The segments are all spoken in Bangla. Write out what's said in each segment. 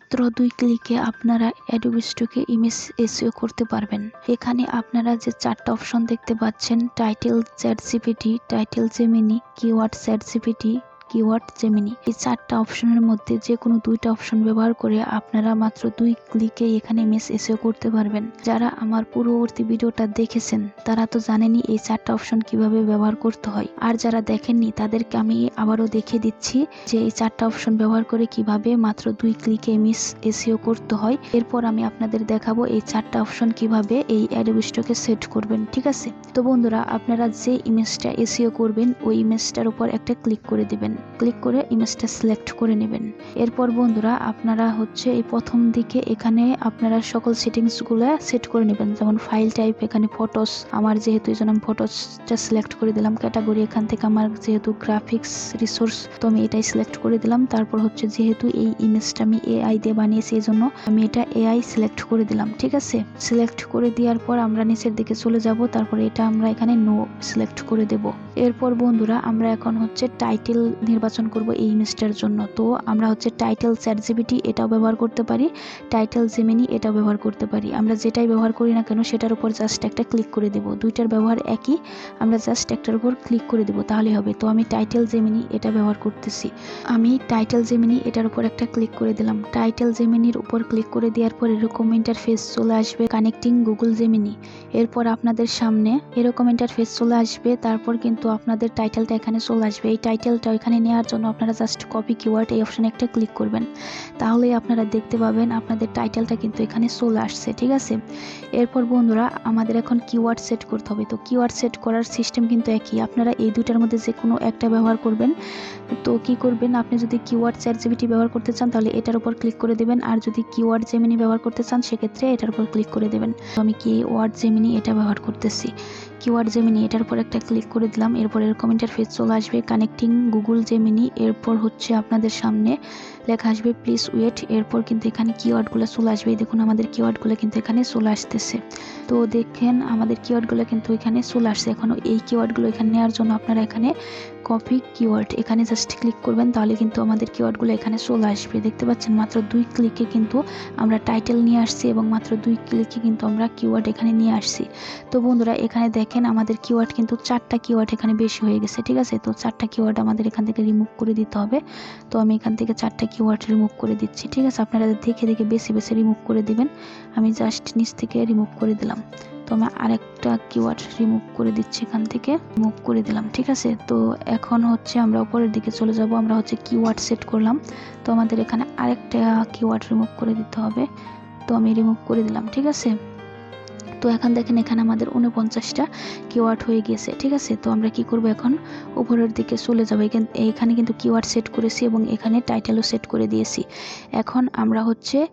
মাত্র দুই ক্লিকে আপনারা অ্যাডোবি স্টকে ইমেজ এসিও করতে পারবেন। এখানে আপনারা যে চারটা অপশন দেখতে পাচ্ছেন, title chat GPT, title Gemini, keyword chat GPT keyword Gemini এই চারটা অপশনের মধ্যে যে কোনো দুইটা অপশন ব্যবহার করে আপনারা মাত্র দুই ক্লিকে এখানে ইমেজ এসইও করতে পারবেন। যারা আমার পূর্ববর্তী ভিডিওটা দেখেছেন, তারা তো জানেনই এই চারটা অপশন কীভাবে ব্যবহার করতে হয়। আর যারা দেখেননি, তাদেরকে আমি আবারও দেখে দিচ্ছি যে এই চারটা অপশন ব্যবহার করে কীভাবে মাত্র দুই ক্লিকে মিস এসিও করতে হয়। এরপর আমি আপনাদের দেখাবো এই চারটা অপশন কীভাবে এই অ্যাডোবি স্টকে সেট করবেন, ঠিক আছে? তো বন্ধুরা, আপনারা যে ইমেজটা এসিও করবেন, ওই ইমেজটার উপর একটা ক্লিক করে দিবেন। ক্লিক করে ইমেজটা সিলেক্ট করে নেবেন। এরপর বন্ধুরা, আপনারা হচ্ছে এই প্রথম দিকে এখানে আপনারা সকল সেটিংসগুলো সেট করে নেবেন। যেমন ফাইল টাইপ এখানে ফটোস আমার যেহেতু এই জন্য আমি ফটোসটা সিলেক্ট করে দিলাম। ক্যাটাগরি এখান থেকে আমার যেহেতু গ্রাফিক্স রিসোর্স তো আমি এটাই সিলেক্ট করে দিলাম। তারপর হচ্ছে যেহেতু এই ইমেজটা আমি এআই দিয়ে বানিয়েছি, এই জন্য আমি এটা এআই সিলেক্ট করে দিলাম, ঠিক আছে? সিলেক্ট করে দেওয়ার পর আমরা নিচের দিকে চলে যাব। তারপরে এটা আমরা এখানে নো সিলেক্ট করে দেব। এরপর বন্ধুরা আমরা এখন হচ্ছে টাইটেল নির্বাচন করব এই ইমেজটার জন্য। তো আমরা হচ্ছে টাইটেল চ্যাট জিবিটি এটাও ব্যবহার করতে পারি টাইটেল জেমিনি এটাও ব্যবহার করতে পারি। আমরা যেটাই ব্যবহার করি না কেন, সেটার উপর জাস্ট একটা ক্লিক করে দেব। দুইটার ব্যবহার একই, আমরা জাস্ট একটার উপর ক্লিক করে দেব তাহলে হবে। তো আমি টাইটেল জেমিনি এটা ব্যবহার করতেছি। আমি টাইটেল জেমিনি এটার উপর একটা ক্লিক করে দিলাম। টাইটেল জেমিনির উপর ক্লিক করে দেওয়ার পর এরকম ইন্টারফেস চলে আসবে কানেক্টিং গুগল জেমিনি এরপর আপনাদের সামনে এরকম ইন্টারফেস চলে আসবে, তারপর কিন্তু আপনাদের টাইটেলটা এখানে চলে আসবে। এই টাইটেলটা এখানে নেওয়ার জন্য আপনারা জাস্ট কপি কিওয়ার্ড এই অপশানে একটা ক্লিক করবেন। তাহলেই আপনারা দেখতে পাবেন আপনাদের টাইটেলটা কিন্তু এখানে চলে আসছে, ঠিক আছে? এরপর বন্ধুরা, আমাদের এখন কিওয়ার্ড সেট করতে হবে। তো কিওয়ার্ড সেট করার সিস্টেম কিন্তু একই। আপনারা এই দুটার মধ্যে যে কোনো একটা ব্যবহার করবেন। তো কি করবেন? আপনি যদি কিওয়ার্ড চ্যাট জিবিটি ব্যবহার করতে চান, তাহলে এটার উপর ক্লিক করে দেবেন। আর যদি কিওয়ার্ড জেমিনি ব্যবহার করতে চান, সেক্ষেত্রে এটার উপর ক্লিক করে দেবেন। তো আমি কি ওয়ার্ড জেমিনি এটা ব্যবহার করতেছি? কিওয়ার্ড জেমিনি এটার উপর একটা ক্লিক করে দিলাম। এরপর এরকম ইন্টারফেস চলে আসবে কানেক্টিং গুগল জেমিনি এরপর হচ্ছে আপনাদের সামনে লেখা আসবে প্লিজ ওয়েট এরপর কিন্তু এখানে কিওয়ার্ডগুলো চলে আসবে। দেখুন, আমাদের কিওয়ার্ডগুলো কিন্তু এখানে চলে আসতেছে। তো দেখেন, আমাদের কিওয়ার্ডগুলো কিন্তু এখানে চলে আসছে। এখনও এই কিওয়ার্ডগুলো এখানে নেওয়ার জন্য আপনারা এখানে কপি কিওয়ার্ড এখানে জাস্ট ক্লিক করবেন, তাহলে কিন্তু আমাদের কিওয়ার্ডগুলো এখানে চলে আসবে। দেখতে পাচ্ছেন মাত্র দুই ক্লিকে কিন্তু আমরা টাইটেল নিয়ে আসছি এবং মাত্র দুই ক্লিকে কিন্তু আমরা কিওয়ার্ড এখানে নিয়ে আসছি। তো বন্ধুরা, এখানে দেখেন আমাদের কিওয়ার্ড কিন্তু চারটা কিওয়ার্ড এখানে বেশি হয়ে গেছে, ঠিক আছে? তো চারটা কিওয়ার্ড আমাদের এখান থেকে রিমুভ করে দিতে হবে। তো আমি এখান থেকে চারটা কিওয়ার্ড রিমুভ করে দিচ্ছি, ঠিক আছে? আপনারা দেখে দেখে বেশি বেশি রিমুভ করে দিবেন। আমি জাস্ট নিচ থেকে রিমুভ করে দিলাম। তো আমি আরেকটা কিওয়ার্ড রিমুভ করে দিচ্ছি এখান থেকে। মুভ করে দিলাম, ঠিক আছে? তো এখন হচ্ছে আমরা উপরের দিকে চলে যাব, আমরা হচ্ছে কিওয়ার্ড সেট করলাম। তো আমাদের এখানে আরেকটা কিওয়ার্ড রিমুভ করে দিতে হবে। তো আমি রিমুভ করে দিলাম, ঠিক আছে? তো এখন দেখেন এখানে আমাদের উনপঞ্চাশটা কিওয়ার্ড হয়ে গেছে ঠিক আছে? তো আমরা কি করব এখন? উপরের দিকে চলে যাব। এখান- কিন্তু কিওয়ার্ড সেট করেছি এবং এখানে টাইটেলও সেট করে দিয়েছি। এখন আমরা হচ্ছে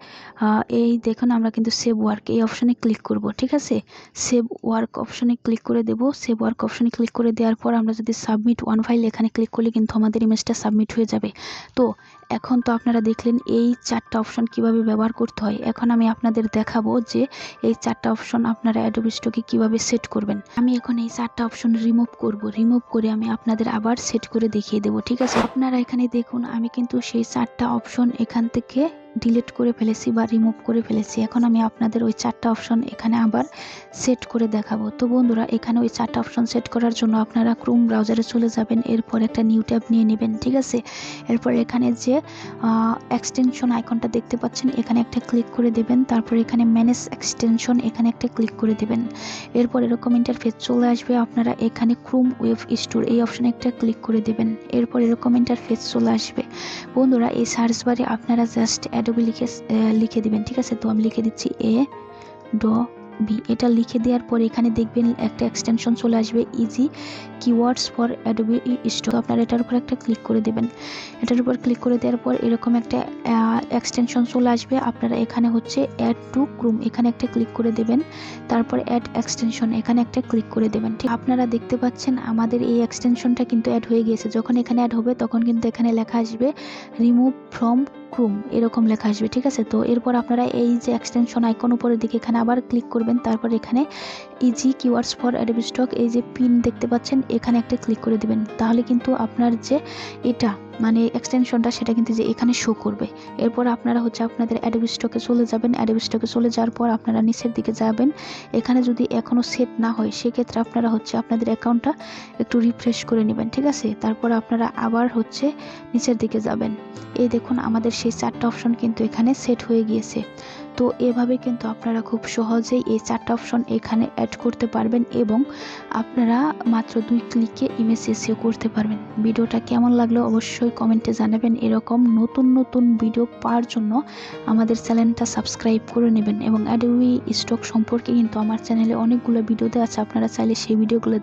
এই দেখুন আমরা কিন্তু সেভ ওয়ার্ক এই অপশানে ক্লিক করব, ঠিক আছে? সেভ ওয়ার্ক অপশানে ক্লিক করে দেব। সেভ ওয়ার্ক অপশানে ক্লিক করে দেওয়ার পর আমরা যদি সাবমিট ওয়ান ফাইল এখানে ক্লিক করলে কিন্তু আমাদের ইমেজটা সাবমিট হয়ে যাবে। তো এখন তো আপনারা দেখলেন এই চারটা অপশন কীভাবে ব্যবহার করতে হয়। এখন আমি আপনাদের দেখাবো যে এই চারটা অপশন আপনারা অ্যাডোবি স্টকে কীভাবে সেট করবেন। আমি এখন এই চারটা অপশন রিমুভ করব। রিমুভ করে আমি আপনাদের আবার সেট করে দেখিয়ে দেবো, ঠিক আছে? আপনারা এখানে দেখুন, আমি কিন্তু সেই চারটা অপশন এখান থেকে ডিলিট করে ফেলেছি বা রিমুভ করে ফেলেছি। এখন আমি আপনাদের ওই চারটা অপশন এখানে আবার সেট করে দেখাবো। তো বন্ধুরা, এখানে ওই চারটা অপশন সেট করার জন্য আপনারা ক্রোম ব্রাউজারে চলে যাবেন, এরপর একটা নিউ ট্যাব নিয়ে নেবেন, ঠিক আছে? এরপর এখানে যে এক্সটেনশন আইকনটা দেখতে পাচ্ছেন, এখানে একটা ক্লিক করে দেবেন, তারপর এখানে ম্যানেজ এক্সটেনশন এখানে একটা ক্লিক করে দেবেন। এরপর এরকম ইন্টারফেস চলে আসবে, আপনারা এখানে ক্রোম ওয়েব স্টোর এই অপশনে একটা ক্লিক করে দেবেন। এরপর এরকম ইন্টারফেস চলে আসবে। বন্ধুরা, এই সার্চ বারে আপনারা জাস্ট অ্যাডোবি লিখে লিখে দিবেন, ঠিক আছে? তো আমি লিখে দিচ্ছি এ ড বি এটা লিখে দেওয়ার পর এখানে দেখবেন একটা এক্সটেনশন চলে আসবে easy keywords for Adobe store তো আপনারা এটার উপর একটা ক্লিক করে দেবেন। এটার উপর ক্লিক করে দেওয়ার পর এরকম একটা এক্সটেনশন চলে আসবে। আপনারা এখানে হচ্ছে অ্যাড টু ক্রুম এখানে একটা ক্লিক করে দেবেন। তারপর অ্যাড এক্সটেনশন এখানে একটা ক্লিক করে দেবেন। ঠিক, আপনারা দেখতে পাচ্ছেন আমাদের এই এক্সটেনশনটা কিন্তু অ্যাড হয়ে গিয়েছে। যখন এখানে অ্যাড হবে তখন কিন্তু এখানে লেখা আসবে রিমুভ ফ্রম ক্রুম এরকম লেখা আসবে। ঠিক আছে? তো এরপর আপনারা এই যে এক্সটেনশন আইকন উপরের দিকে এখানে আবার ক্লিক করবেন। তারপর এখানে easy keywords for Adobe stock এই যে পিন দেখতে পাচ্ছেন এখানে একটা ক্লিক করে দিবেন। তাহলে কিন্তু আপনার যে এটা মানে এক্সটেনশনটা সেটা কিন্তু যে এখানে শো করবে। এরপর আপনারা হচ্ছে আপনাদের অ্যাডোবি স্টকে চলে যাবেন। অ্যাডোবি স্টকে চলে যাওয়ার পর আপনারা নিচের দিকে যাবেন। এখানে যদি এখনও সেট না হয়, সেক্ষেত্রে আপনারা হচ্ছে আপনাদের অ্যাকাউন্টটা একটু রিফ্রেশ করে নেবেন, ঠিক আছে? তারপর আপনারা আবার হচ্ছে নিচের দিকে যাবেন। এই দেখুন, আমাদের সেই চারটা অপশন কিন্তু এখানে সেট হয়ে গিয়েছে। তো এভাবে কিন্তু আপনারা খুব সহজেই এই চারটা অপশন এখানে অ্যাড করতে পারবেন এবং আপনারা মাত্র দুই ক্লিকে ইমেজ এসিও করতে পারবেন। ভিডিওটা কেমন লাগল অবশ্যই কমেন্টে জানাবেন। এরকম নতুন নতুন ভিডিও পাওয়ার জন্য আমাদের চ্যানেলটা সাবস্ক্রাইব করে নেবেন এবং অ্যাডোবি স্টক সম্পর্কে কিন্তু আমার চ্যানেলে অনেকগুলো ভিডিও দেওয়া আছে। আপনারা চাইলে সেই ভিডিওগুলো